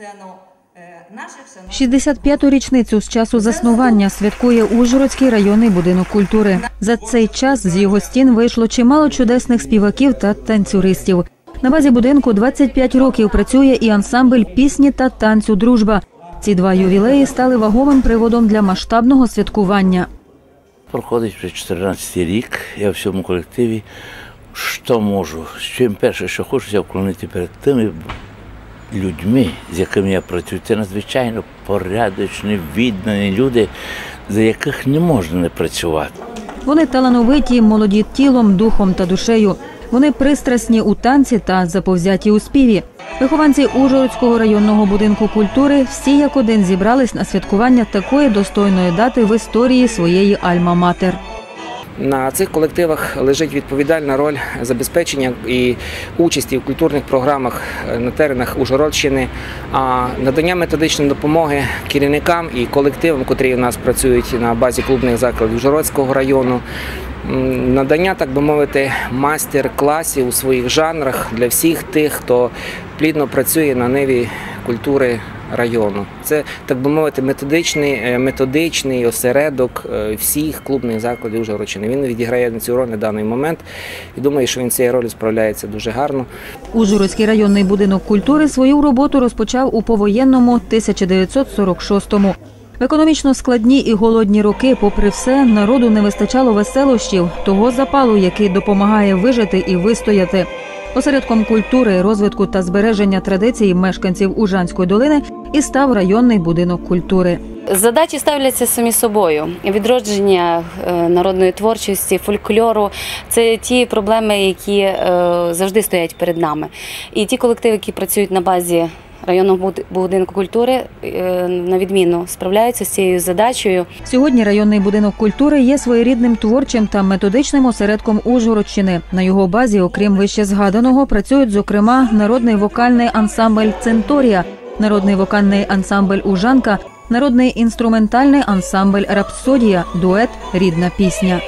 сцену е, 65-ту річницю з часу заснування святкує Ужгородський районний будинок культури. За цей час з його стін вийшло чимало чудесних співаків та танцюристів. На базі будинку 25 років працює і ансамбль пісні та танцю Дружба. Ці два ювілеї стали вагомим приводом для масштабного святкування. Проходить вже 14 рік, я в цьому колективі. Що можу? Чим перше, що хочеться вклонити перед тими людьми, з якими я працюю. Це надзвичайно порядочні, віддані люди, за яких не можна не працювати. Вони талановиті, молоді тілом, духом та душею. Вони пристрасні у танці та заповзяті у співі. Вихованці Ужгородського районного будинку культури всі як один зібрались на святкування такої достойної дати в історії своєї Альма-Матер. На цих колективах лежить відповідальна роль забезпечення і участі в культурних програмах е, на теренах Ужгородщини, а надання методичної допомоги керівникам і колективам, котрі у нас працюють на базі клубних закладів Ужгородського району. Надання, так би мовити, майстер-класів у своїх жанрах для всіх тих, хто плідно працює на ниві культури району. Це, так би мовити, методичний, е, методичний осередок е, всіх клубних закладів Ужгородщини. Він відіграє цю роль на даний момент і думаю, що він цією ролью справляється дуже гарно. Ужгородський районний будинок культури свою роботу розпочав у повоєнному 1946-му. В економічно складні і голодні роки, попри все, народу не вистачало веселощів, того запалу, який допомагає вижити і вистояти. Осередком культури, розвитку та збереження традицій мешканців Ужанської долини і став районний будинок культури. Задачі ставляться самі собою. Відродження е, народної творчості, фольклору це ті проблеми, які е, завжди стоять перед нами. І ті колективи, які працюють на базі районного будинку культури, е, на відміну справляються з цією задачею. Сьогодні районний будинок культури є своєрідним творчим та методичним осередком Ужгородщини. На його базі, окрім вище згаданого, працюють зокрема народний вокальний ансамбль Центорія, народний вокальний ансамбль Ужанка, народний інструментальний ансамбль Рапсодія, дует Рідна пісня.